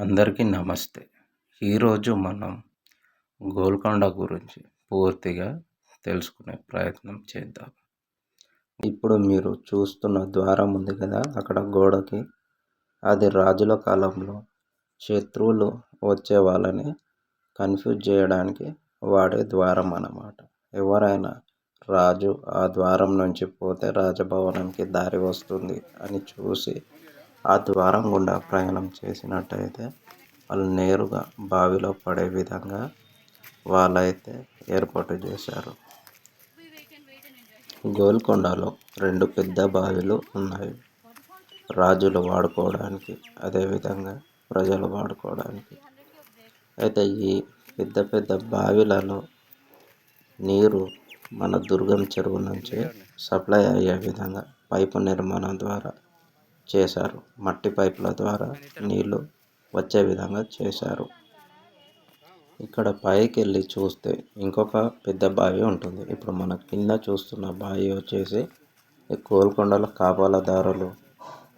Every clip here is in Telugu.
అందరికీ నమస్తే. ఈరోజు మనం గోల్కొండ గురించి పూర్తిగా తెలుసుకునే ప్రయత్నం చేద్దాం. ఇప్పుడు మీరు చూస్తున్న ద్వారం ఉంది కదా అక్కడ గోడకి. అది రాజుల కాలంలో శత్రువులు వచ్చే వాళ్ళని కన్ఫ్యూజ్ చేయడానికి వాడే ద్వారం అన్నమాట. ఎవరైనా రాజు ఆ ద్వారం నుంచి పోతే రాజభవనానికి దారి వస్తుంది అని చూసి ఆ ద్వారం గుండా ప్రయాణం చేసినట్టయితే వాళ్ళు నేరుగా బావిలో పడే విధంగా వాళ్ళైతే ఏర్పాటు చేశారు. గోల్కొండలో రెండు పెద్ద బావిలు ఉన్నాయి. రాజులు వాడుకోవడానికి అదేవిధంగా ప్రజలు వాడుకోవడానికి. అయితే ఈ పెద్ద పెద్ద బావిలలో నీరు మన దుర్గం చెరువు నుంచి సప్లై అయ్యే విధంగా పైపు నిర్మాణం ద్వారా చేశారు. మట్టి పైపుల ద్వారా నీళ్ళు వచ్చే విధంగా చేశారు. ఇక్కడ పైకి వెళ్ళి చూస్తే ఇంకొక పెద్ద బావి ఉంటుంది. ఇప్పుడు మన కింద చూస్తున్న బావి వచ్చేసి గోల్కొండలో కాపాలదారులు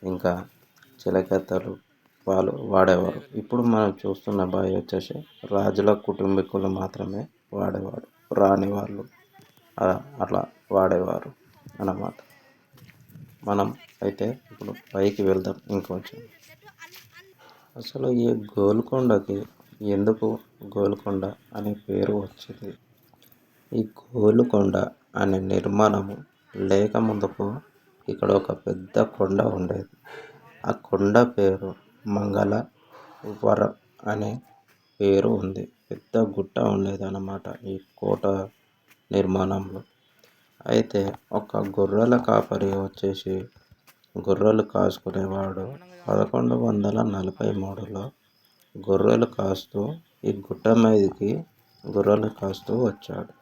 ఇంకా చిలకత్తలు వాళ్ళు వాడేవారు. ఇప్పుడు మనం చూస్తున్న బావి వచ్చేసి రాజుల కుటుంబీకులు మాత్రమే వాడేవారు. రాని వాళ్ళు అట్లా వాడేవారు అన్నమాట. మనం అయితే ఇప్పుడు పైకి వెళ్దాం ఇంకొంచెం. అసలు ఈ గోల్కొండకి ఎందుకు గోల్కొండ అనే పేరు వచ్చింది? ఈ గోల్కొండ అనే నిర్మాణము లేక ముందుకు ఇక్కడ ఒక పెద్ద కొండ ఉండేది. ఆ కొండ పేరు మంగళ వర అనే పేరు ఉంది. పెద్ద గుట్ట ఉండేది అన్నమాట ఈ కోట నిర్మాణంలో. అయితే ఒక గొర్రెల కాపరి వచ్చేసి గొర్రెలు కాసుకునేవాడు. పదకొండు వందల నలభై మూడులో గొర్రెలు కాస్తూ ఈ గుట్ట మీదకి గొర్రెలు కాస్తూ వచ్చాడు.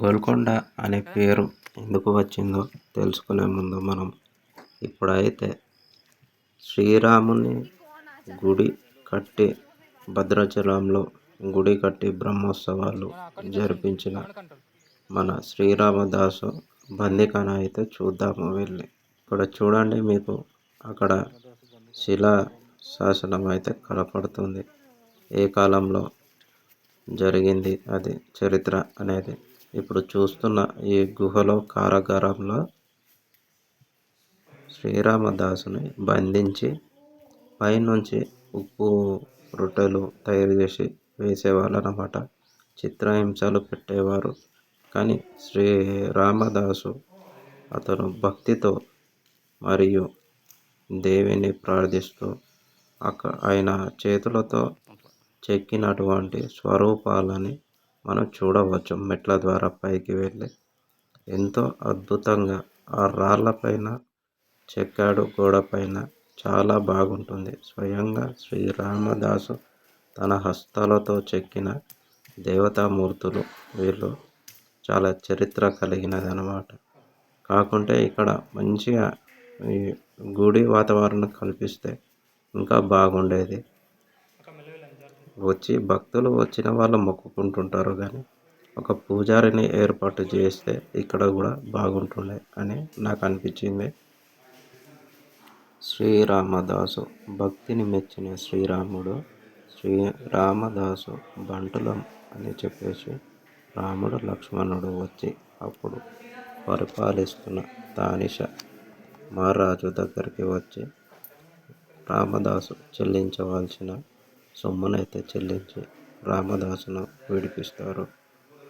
గోల్కొండ అనే పేరు ఎందుకు వచ్చిందో తెలుసుకునే ముందు మనం ఇప్పుడైతే శ్రీరాముని గుడి కట్టి భద్రాచలంలో గుడి కట్టి బ్రహ్మోత్సవాలు జరిపించిన మన శ్రీరామదాసు బందికాన అయితే చూద్దాము వెళ్ళి. ఇక్కడ చూడండి మీకు అక్కడ శిలా శాసనం అయితే కనపడుతుంది. ఏ కాలంలో జరిగింది అది చరిత్ర అనేది. ఇప్పుడు చూస్తున్న ఈ గుహలో కారాగారంలో శ్రీరామదాసుని బంధించి పైనుంచి ఉప్పు రొట్టెలు తయారు చేసి వేసేవాళ్ళు అన్నమాట చిత్రహింసలు పెట్టేవారు. కానీ శ్రీ రామదాసు అతను భక్తితో మరియు దేవిని ప్రార్థిస్తూ అక్క ఆయన చేతులతో చెక్కినటువంటి స్వరూపాలని మనం చూడవచ్చు మెట్ల ద్వారా పైకి వెళ్ళి. ఎంతో అద్భుతంగా ఆ రాళ్ళపైన చెక్కాడు గోడపైన చాలా బాగుంటుంది. స్వయంగా శ్రీ రామదాసు తన హస్తాలతో చెక్కిన దేవతామూర్తులు వీళ్ళు చాలా చరిత్ర కలిగినది అనమాట కాకుంటే ఇక్కడ మంచిగా ఈ గుడి వాతావరణం కల్పిస్తే ఇంకా బాగుండేది. వచ్చి భక్తులు వచ్చిన వాళ్ళు మొక్కుకుంటుంటారు కానీ ఒక పూజారిని ఏర్పాటు చేస్తే ఇక్కడ కూడా బాగుంటుండే అని నాకు అనిపించింది. శ్రీరామదాసు భక్తిని మెచ్చిన శ్రీరాముడు శ్రీరామదాసు బంటులం అని చెప్పేసి రాముడు లక్ష్మణుడు వచ్చి అప్పుడు పరిపాలిస్తున్న తానిష మహారాజు దగ్గరికి వచ్చి రామదాసు చెల్లించవలసిన సొమ్మునైతే చెల్లించి రామదాసును విడిపిస్తారు.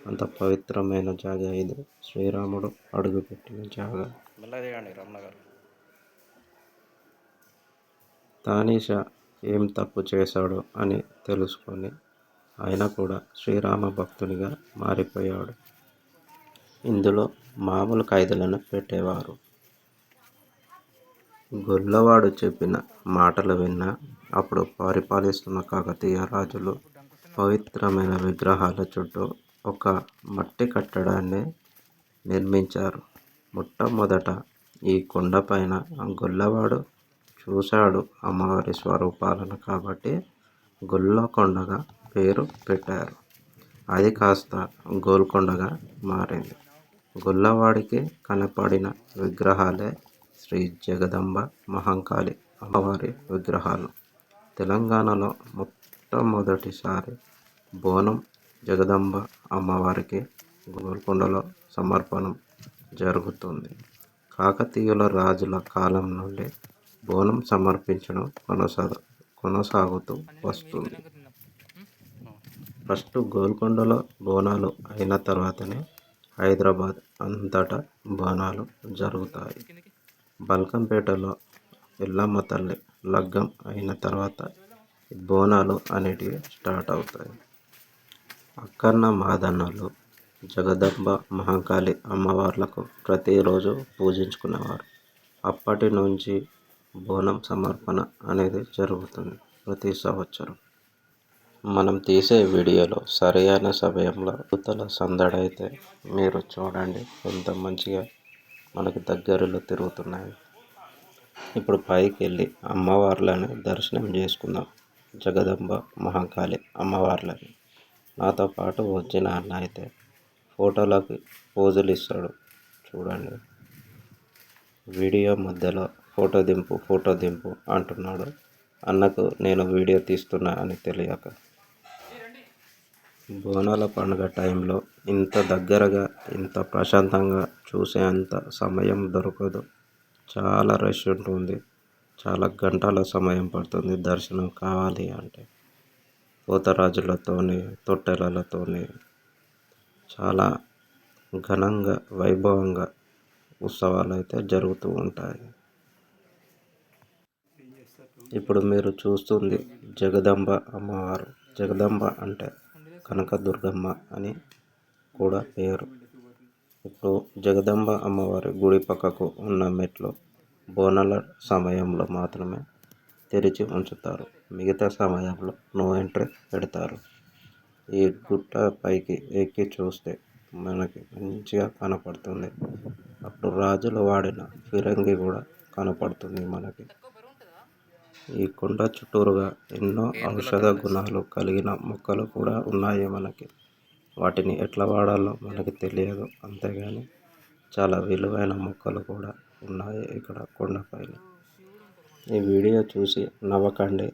అంత పవిత్రమైన జాగా ఇది శ్రీరాముడు అడుగుపెట్టిన జాగా. తానీష ఏం తప్పు చేశాడు అని తెలుసుకొని ఆయన కూడా శ్రీరామ భక్తునిగా మారిపోయాడు. ఇందులో మామూలు ఖైదులను పెట్టేవారు. గొల్లవాడు చెప్పిన మాటలు విన్న అప్పుడు పరిపాలిస్తున్న కాకతీయ రాజులు పవిత్రమైన విగ్రహాల చుట్టూ ఒక మట్టి కట్టడాన్ని నిర్మించారు. మొట్టమొదట ఈ కొండపైన గొల్లవాడు చూశాడు అమ్మవారి స్వరూపాలను కాబట్టి గొల్లకొండగా పేరు పెట్టారు. అది కాస్త గోల్కొండగా మారింది. గొల్లవాడికి కనపడిన విగ్రహాలే శ్రీ జగదంబ మహంకాళి అమ్మవారి విగ్రహాలు. తెలంగాణలో మొట్టమొదటిసారి బోనం జగదంబ అమ్మవారికి గోల్కొండలో సమర్పణం జరుగుతుంది. కాకతీయుల రాజుల కాలం నుండి బోనం సమర్పించడం కొనసా కొనసాగుతూ వస్తుంది. ఫస్ట్ గోల్కొండలో బోనాలు అయిన తర్వాతనే హైదరాబాద్ అంతటా బోనాలు జరుగుతాయి. బల్కంపేటలో ఎల్లమ్మ తల్లి లగ్గం అయిన తర్వాత బోనాలు అనేటివి స్టార్ట్ అవుతాయి. అక్కన్న మాదన్నలు జగదంబ మహాకాళి అమ్మవార్లకు ప్రతిరోజు పూజించుకునేవారు. అప్పటి నుంచి బోనం సమర్పణ అనేది జరుగుతుంది ప్రతి సంవత్సరం. మనం తీసే వీడియోలో సరైన సమయంలో ఉతల సందడైతే మీరు చూడండి ఎంత మంచిగా మనకు దగ్గరలో తిరుగుతున్నాయి. ఇప్పుడు పైకి వెళ్ళి అమ్మవార్లని దర్శనం చేసుకుందాం. జగదంబ మహాకాళి అమ్మవార్లని. నాతో పాటు వచ్చిన అన్న అయితే ఫోటోలకి పోజులు ఇస్తాడు. చూడండి. వీడియో మధ్యలో ఫోటో దింపు ఫోటో దింపు అంటున్నాడు. అన్నకు నేను వీడియో తీస్తున్నా అని తెలియక బోనాల పండుగ టైంలో ఇంత దగ్గరగా ఇంత ప్రశాంతంగా చూసే అంత సమయం దొరకదు. చాలా రష్ ఉంటుంది. చాలా గంటల సమయం పడుతుంది దర్శనం కావాలి అంటే. పోతరాజులతోని తొట్టెలతోని చాలా ఘనంగా వైభవంగా ఉత్సవాలు అయితే జరుగుతూ ఉంటాయి. ఇప్పుడు మీరు చూస్తుంది జగదంబ అమ్మవారు. జగదంబ అంటే కనకదుర్గమ్మ అని కూడా పేరు. ఇప్పుడు జగదంబ అమ్మవారి గుడి పక్కకు ఉన్న మెట్లు బోనాల సమయంలో మాత్రమే తెరిచి ఉంచుతారు. మిగతా సమయంలో నో ఎంట్రీ పెడతారు. ఈ గుట్ట పైకి ఎక్కి చూస్తే మనకి మంచిగా కనపడుతుంది. అప్పుడు రాజులు వాడిన ఫిరంగి కూడా కనపడుతుంది మనకి. ఈ కొండ చుట్టూరుగా ఎన్నో ఔషధ గుణాలు కలిగిన మొక్కలు కూడా ఉన్నాయి మనకి. వాటిని ఎట్లా వాడాలో మనకి తెలియదు. అంతేగాని చాలా విలువైన మొక్కలు కూడా ఉన్నాయి ఇక్కడ కొండపైన ఈ వీడియో చూసి నవ్వకండి.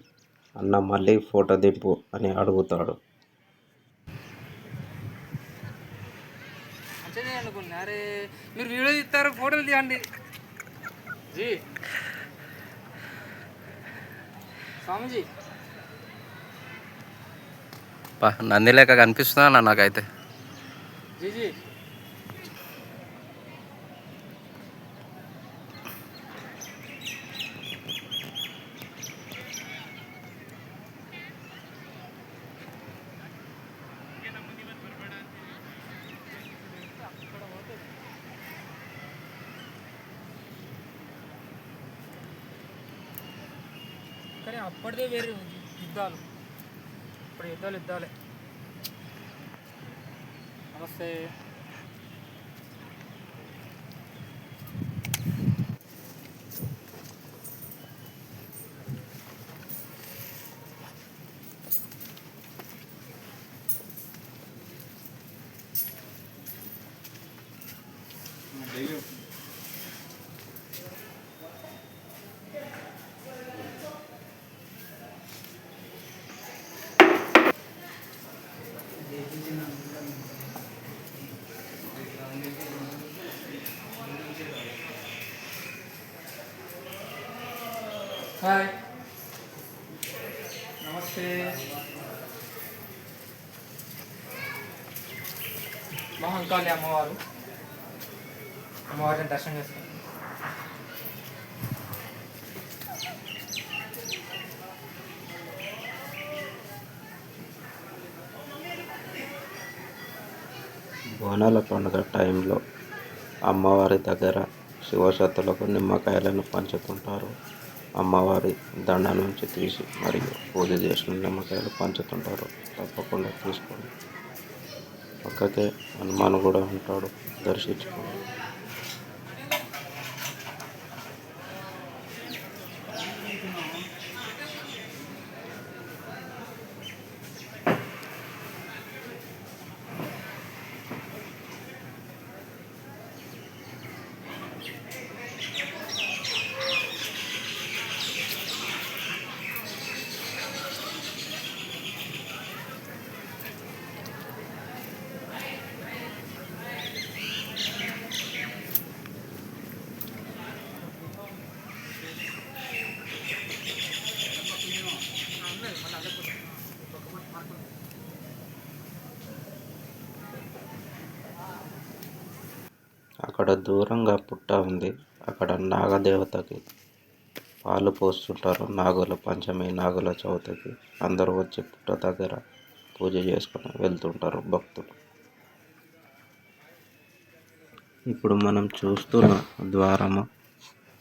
అన్న మళ్ళీ ఫోటో దింపు అని అడుగుతాడు. అరే మీరు వీడియో తీస్తారు ఫోటోలు తీయండి. జీ. స్వామిజీ. నంది లేక కనిపిస్తుందా అన్న నాకైతే? జీ dale, dale. Namaste. హాయ్. నమస్తే. మహంకాళి అమ్మవారు. అమ్మవారిని దర్శనం చేస్తాం బోనాల పండుగ టైంలో అమ్మవారి దగ్గర శివశక్తులకు నిమ్మకాయలను పంచుతుంటారు అమ్మవారి దండ నుంచి తీసి మరియు పూజ చేసిన నిమ్మకాయలు పంచుతుంటారు. తప్పకుండా తీసుకోండి. పక్కకే హనుమాన్ కూడా ఉంటాడు. దర్శించుకోండి. అక్కడ దూరంగా పుట్ట ఉంది. అక్కడ నాగదేవతకి పాలు పోస్తుంటారు. నాగుల పంచమి నాగుల చవితికి అందరూ వచ్చి పుట్ట దగ్గర పూజ చేసుకుని వెళ్తుంటారు భక్తులు. ఇప్పుడు మనం చూస్తున్న ద్వారము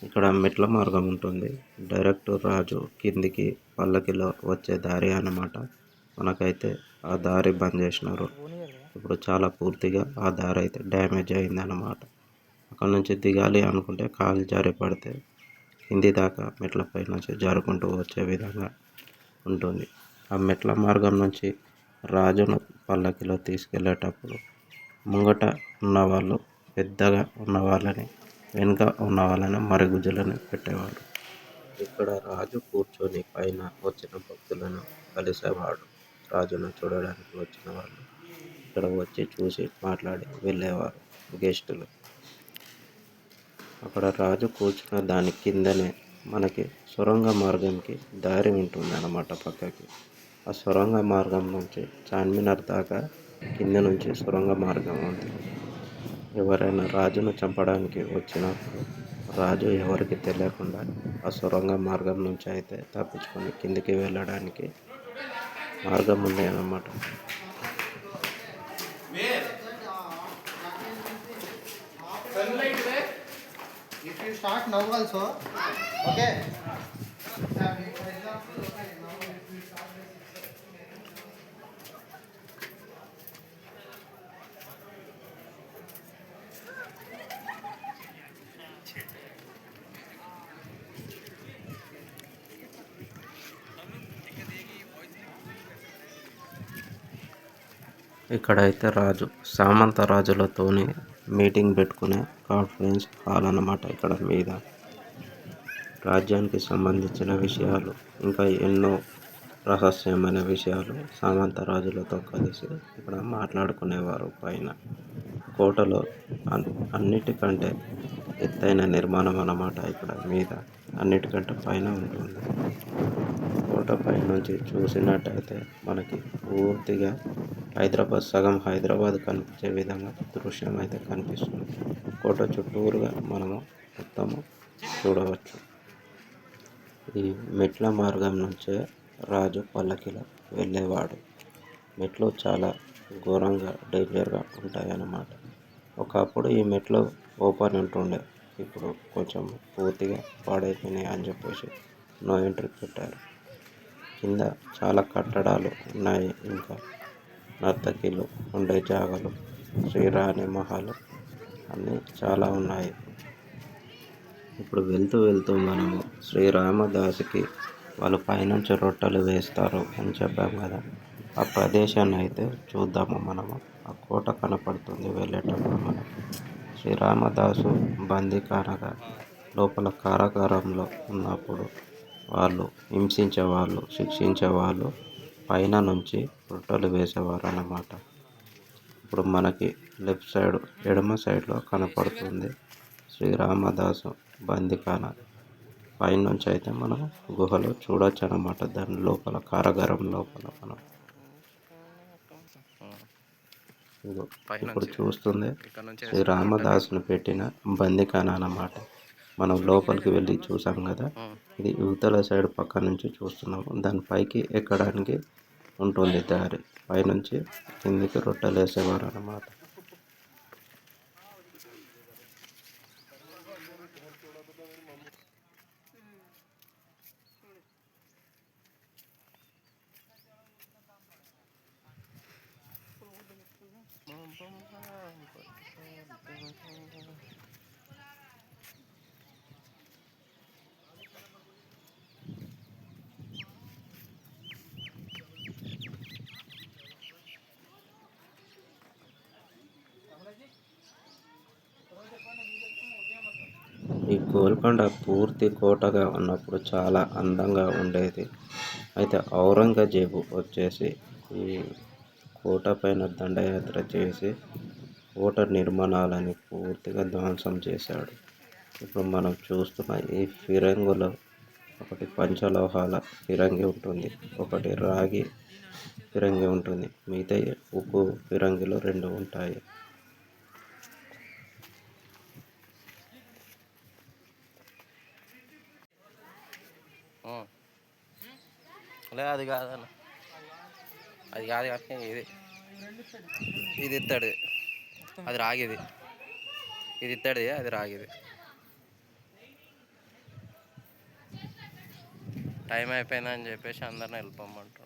ఇక్కడ మెట్ల మార్గం ఉంటుంది. డైరెక్ట్ రాజు కిందికి పల్లకిలో వచ్చే దారి అన్నమాట. మనకైతే ఆ దారి బంద్ చేసినారు. ఇప్పుడు చాలా పూర్తిగా ఆ దారి అయితే డ్యామేజ్ అయింది అన్నమాట అక్కడ నుంచి దిగాలి అనుకుంటే కాలు జారి పడితే కింది దాకా మెట్లపై నుంచి జారుకుంటూ వచ్చే విధంగా ఉంటుంది. ఆ మెట్ల మార్గం నుంచి రాజును పల్లకిలో తీసుకెళ్ళేటప్పుడు ముంగట ఉన్నవాళ్ళు పెద్దగా ఉన్న వాళ్ళని వెనుక ఉన్న వాళ్ళని మరుగుజ్జులను పెట్టేవాడు. ఇక్కడ రాజు కూర్చొని పైన వచ్చిన భక్తులను కలిసేవాడు. రాజును చూడడానికి వచ్చిన వాళ్ళు ఇక్కడ వచ్చి చూసి మాట్లాడి వెళ్ళేవారు. గెస్టులు అక్కడ రాజు కూర్చున్న దాని కిందనే మనకి సొరంగ మార్గంకి దారి ఉంటుంది అన్నమాట పక్కకి. ఆ సొరంగ మార్గం నుంచి చార్మినార్ దాకా కింద నుంచి సొరంగ మార్గం ఉంది ఎవరైనా రాజును చంపడానికి వచ్చినప్పుడు రాజు ఎవరికి తెలియకుండా ఆ సొరంగ మార్గం నుంచి అయితే తప్పించుకొని కిందికి వెళ్ళడానికి మార్గం ఉంది అన్నమాట. You start now also, okay? ఇక్కడైతే రాజు సామంత రాజులతోనే మీటింగ్ పెట్టుకునే కాన్ఫరెన్స్ హాల్ అన్నమాట ఇక్కడ మీద. రాజ్యానికి సంబంధించిన విషయాలు ఇంకా ఎన్నో రహస్యమైన విషయాలు సామంత రాజులతో కలిసి ఇక్కడ మాట్లాడుకునేవారు పైన. కోటలో అన్నిటికంటే ఎత్తైన నిర్మాణం అన్నమాట ఇక్కడ మీద. అన్నిటికంటే పైన ఉంటుంది. కోట పై నుంచి చూసినట్టయితే మనకి పూర్తిగా హైదరాబాద్ సగం హైదరాబాద్ కనిపించే విధంగా దృశ్యం అయితే కనిపిస్తుంది. కోట చుట్టూరుగా మనము మొత్తము చూడవచ్చు. ఈ మెట్ల మార్గం నుంచే రాజు పల్లకిలో వెళ్ళేవాడు. మెట్లు చాలా ఘోరంగా డేంజర్గా ఉంటాయన్నమాట. ఒకప్పుడు ఈ మెట్లు ఓపెన్ ఉంటుండే. ఇప్పుడు కొంచెం పూర్తిగా పాడైపోయినాయి అని చెప్పేసి నో ఎంట్రీ పెట్టారు. కింద చాలా కట్టడాలు ఉన్నాయి. ఇంకా నర్తకిలు ఉండే జాగలు శ్రీరాణి మహాలు అన్నీ చాలా ఉన్నాయి. ఇప్పుడు వెళ్తూ వెళ్తూ మనము శ్రీరామదాసుకి వాళ్ళు పైనుంచి రొట్టెలు వేస్తారు అని చెప్పాం కదా. ఆ ప్రదేశాన్ని అయితే చూద్దాము మనము. ఆ కోట కనపడుతుంది వెళ్ళేటప్పుడు మనకి శ్రీరామదాసు బందీఖానగా లోపల కారాగారంలో ఉన్నప్పుడు వాళ్ళు హింసించే వాళ్ళు శిక్షించే వాళ్ళు పైన నుంచి రొట్టెలు వేసేవారు అన్నమాట ఇప్పుడు మనకి లెఫ్ట్ సైడ్ ఎడమ సైడ్లో కనపడుతుంది శ్రీరామదాసు బందిఖాన పైనుంచి అయితే మనం గుహలో చూడొచ్చు అన్నమాట దాని లోపల కారాగారం లోపల మనం. ఇప్పుడు చూస్తుంది శ్రీ రామదాసును పెట్టిన బందిఖాన అన్నమాట. మనం లోపలికి వెళ్ళి చూసాం కదా ఇది యువతల సైడ్ పక్క నుంచి చూస్తున్నాము. దాని పైకి ఎక్కడానికి ఉంటుంది దారి. పైనుంచి కిందికి రొట్టెలు వేసేవారు అన్నమాట ఈ గోల్కొండ పూర్తి కోటగా ఉన్నప్పుడు చాలా అందంగా ఉండేది. అయితే ఔరంగజేబు వచ్చేసి ఈ కోట పైన దండయాత్ర చేసి కోట నిర్మాణాలని పూర్తిగా ధ్వంసం చేశాడు. ఇప్పుడు మనం చూస్తున్న ఈ ఫిరంగులో ఒకటి పంచలోహాల ఫిరంగి ఉంటుంది ఒకటి రాగి ఫిరంగి ఉంటుంది. మిగతా ఉప్పు ఫిరంగిలో రెండు ఉంటాయి. లే అది కాదన్న అది కాదు కానీ ఇది. ఇది ఇస్తాడు అది రాగిది. ఇది ఇస్తాడు అది రాగిది. టైం అయిపోయిందని చెప్పేసి అందరిని వెళ్ళిపోమంటాను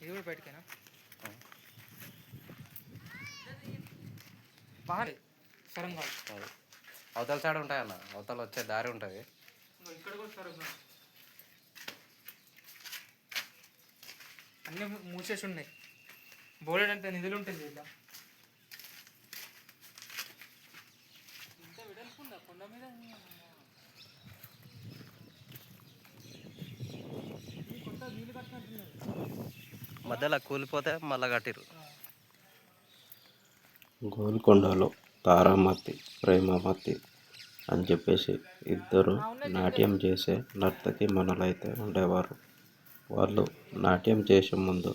ఇది కూడా బయటకేనా? బాగా సరంగా అది. అవతల సైడ్ ఉంటాయన్న. అవతల వచ్చే దారి ఉంటుంది. ఇక్కడ కూడా సరంగా అన్నీ మూసేసి ఉన్నాయి. బోలెడంత నిధులు ఉంటుంది ఇలా ఇంత వెడల్పుందా కొండ మీద ఈ కొత్త నీళ్ళు కట్టినట్టున్నది మధ్యలో కూలిపోతే మళ్ళీ కట్టిరు గోల్కొండలో తారామతి ప్రేమమతి అని చెప్పేసి ఇద్దరు నాట్యం చేసే నర్తకి మనలైతే ఉండేవారు. వాళ్ళు నాట్యం చేసే ముందు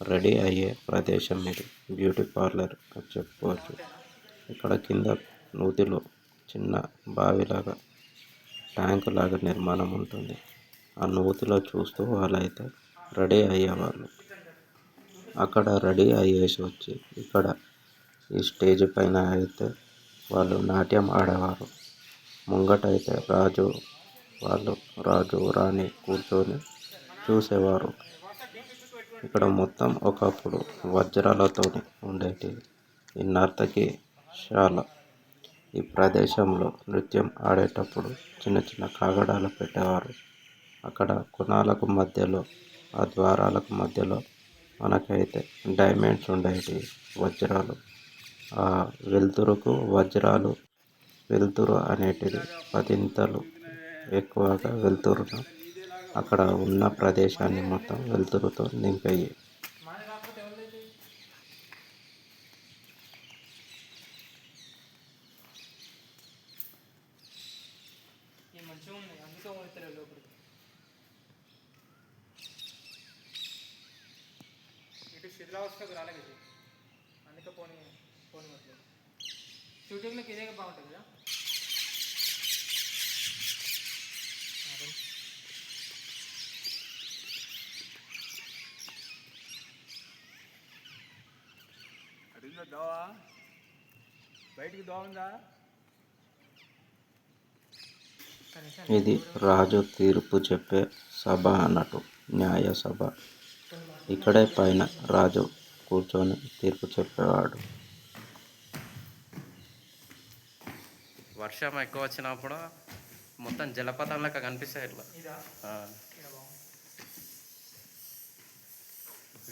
రెడీ అయ్యే ప్రదేశం ఇది. బ్యూటీ పార్లర్ అని చెప్పుకోవచ్చు. ఇక్కడ కింద నూతిలో చిన్న బావిలాగా ట్యాంక్ లాగా నిర్మాణం ఉంటుంది. ఆ నూతిలో చూస్తూ వాళ్ళైతే రెడీ అయ్యేవాళ్ళు. అక్కడ రెడీ అయ్యేసి వచ్చి ఇక్కడ ఈ స్టేజ్ పైన అయితే వాళ్ళు నాట్యం ఆడేవారు. ముంగట అయితే రాజు వాళ్ళు రాజు రాణి కూర్చొని చూసేవారు. ఇక్కడ మొత్తం ఒకప్పుడు వజ్రాలతో ఉండేటి ఈ నర్తకి శాల. ఈ ప్రదేశంలో నృత్యం ఆడేటప్పుడు చిన్న చిన్న కాగడాలు పెట్టేవారు. అక్కడ కుణాలకు మధ్యలో ఆ ద్వారాలకు మధ్యలో మనకైతే డైమండ్స్ ఉండేవి వజ్రాలు. ఆ వెలుతురుకు వజ్రాలు వెలుతురు అనేటిది పదింతలు ఎక్కువగా వెలుతురును అక్కడ ఉన్న ప్రదేశాన్ని మొత్తం వెలుతురుతో నింపాయి మన కాకపోతే ఎవరిదైతే ఈ మంచిగా ఉన్నాయి అందుకే పోతారు లోపలికి ఇటు శిథిలావస్థకు రాలేదు ఇది అందుకే పోనీ పోనీ వట్లేదు ఇదే బాగుంటుంది కదా. అడిగిన దోవా? బయటికి దోవ ఉందా? కనీసం ఇది రాజు తీర్పు చెప్పే సభ అన్నట్టు న్యాయ సభ. ఇక్కడే పైన రాజు కూర్చొని తీర్పు చెప్పేవాడు. వర్షం ఎక్కువ వచ్చినప్పుడు మొత్తం జలపాతం లెక్క కనిపిస్తాయి ఇట్లా.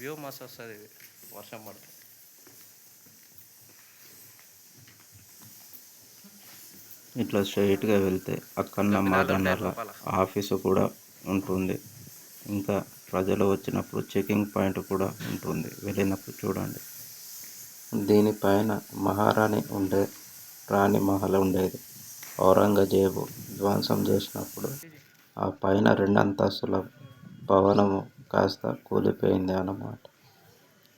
వ్యూ మస్తు వస్తుంది ఇది వర్షం పడితే. ఇట్లా స్ట్రైట్గా వెళ్తే అక్కన్న మాదండాల ఆఫీసు కూడా ఉంటుంది. ఇంకా ప్రజలు వచ్చినప్పుడు చెకింగ్ పాయింట్ కూడా ఉంటుంది. వెళ్ళినప్పుడు చూడండి. దీనిపైన మహారాణి ఉండే రాణి మహల్ ఉండేది. ఔరంగజేబు ధ్వంసం చేసినప్పుడు ఆ పైన రెండు అంతస్తుల భవనము కాస్త కూలిపోయింది అన్నమాట.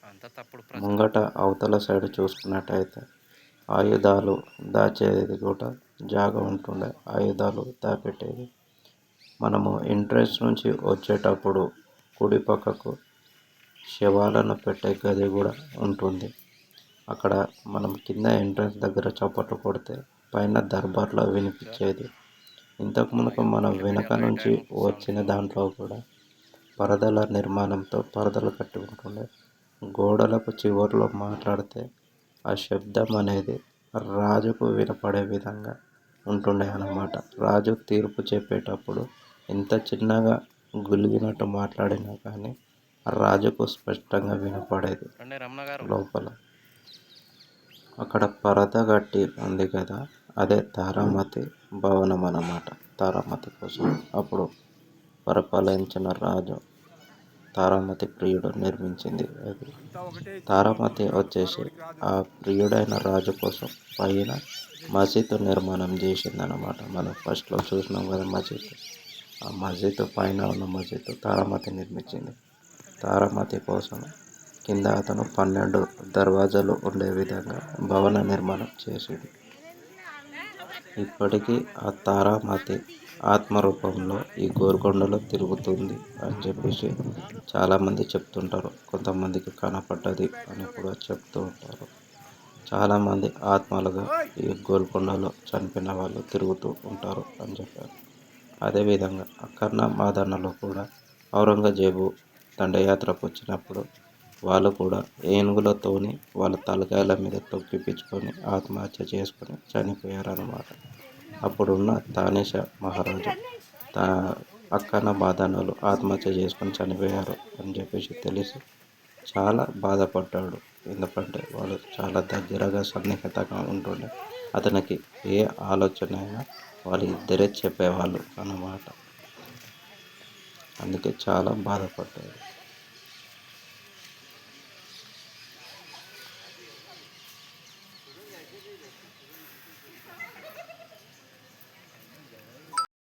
అంతా తప్పుడు ప్రజలు ముంగట అవతల సైడ్ చూసుకున్నట్టయితే ఆయుధాలు దాచేది కూడా జాగా ఉంటుండే. ఆయుధాలు దాపెట్టేది. మనము ఎంట్రన్స్ నుంచి వచ్చేటప్పుడు కుడి పక్కకు శవాలను పెట్టే గది కూడా ఉంటుంది. అక్కడ మనం కింద ఎంట్రన్స్ దగ్గర చప్పట్లు కొడితే పైన దర్బార్లో వినిపించేది. ఇంతకు మునుపు మనం వెనక నుంచి వచ్చిన దాంట్లో కూడా పరదల నిర్మాణంతో పరదలు కట్టి ఉంటుండే. గోడలకు చివర్లో మాట్లాడితే ఆ శబ్దం అనేది రాజుకు వినపడే విధంగా ఉంటుండే అన్నమాట. రాజు తీర్పు చెప్పేటప్పుడు ఎంత చిన్నగా గులిగినట్టు మాట్లాడినా కానీ రాజుకు స్పష్టంగా వినపడేది లోపల. అక్కడ పరద కట్టి ఉంది కదా అదే తారామతి భవనం అన్నమాట తారామతి కోసం అప్పుడు పరిపాలించిన రాజు తారామతి ప్రియుడు నిర్మించింది అది. తారామతి వచ్చేసి ఆ ప్రియుడైన రాజు కోసం పైన మసీదు నిర్మాణం చేసిందనమాట మనం ఫస్ట్లో చూసినాం కదా మసీదు. ఆ మసీదు పైన ఉన్న మసీదు తారామతి నిర్మించింది. తారామతి కోసం కింద అతను పన్నెండు దర్వాజాలు ఉండే విధంగా భవన నిర్మాణం చేసింది ఇప్పటికీ ఆ తారామతి ఆత్మరూపంలో ఈ గోల్కొండలో తిరుగుతుంది అని చెప్పేసి చాలామంది చెప్తుంటారు. కొంతమందికి కనపడ్డది అని కూడా చెప్తూ ఉంటారు. చాలామంది ఆత్మలుగా ఈ గోల్కొండలో చనిపోయిన వాళ్ళు తిరుగుతూ ఉంటారు అని చెప్పారు. అదేవిధంగా అక్కర్ణ మాదన్నలో కూడా ఔరంగజేబు దండయాత్రకు వచ్చినప్పుడు వాళ్ళు కూడా ఏనుగులతోని వాళ్ళ తలకాయల మీద తొక్కిపించుకొని ఆత్మహత్య చేసుకొని చనిపోయారన్నమాట. అప్పుడున్న తానేష మహారాజు తా అక్కన బాధనలు ఆత్మహత్య చేసుకొని చనిపోయారు అని చెప్పేసి తెలిసి చాలా బాధపడ్డాడు. ఎందుకంటే వాళ్ళు చాలా దగ్గరగా సన్నిహితంగా ఉంటుండే. అతనికి ఏ ఆలోచన అయినా వాళ్ళు ఇద్దరే చెప్పేవాళ్ళు అన్నమాట. అందుకే చాలా బాధపడ్డాడు.